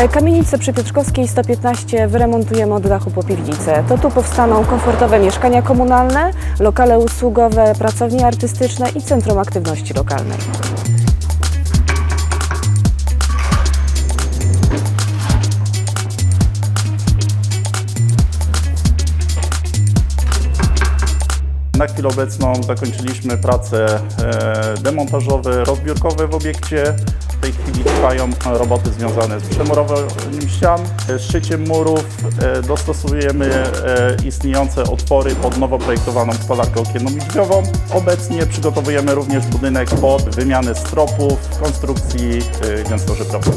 E, Kamienicę przy Piotrkowskiej 115 wyremontujemy od dachu po piwnicę. To tu powstaną komfortowe mieszkania komunalne, lokale usługowe, pracownie artystyczne i centrum aktywności lokalnej. Na chwilę obecną zakończyliśmy prace demontażowe, rozbiórkowe w obiekcie. W tej chwili trwają roboty związane z przemurowaniem ścian, e, szyciem murów. E, Dostosujemy e, istniejące otwory pod nowo projektowaną i drzwiową. Obecnie przygotowujemy również budynek pod wymianę stropów konstrukcji e, gęstożytrowej.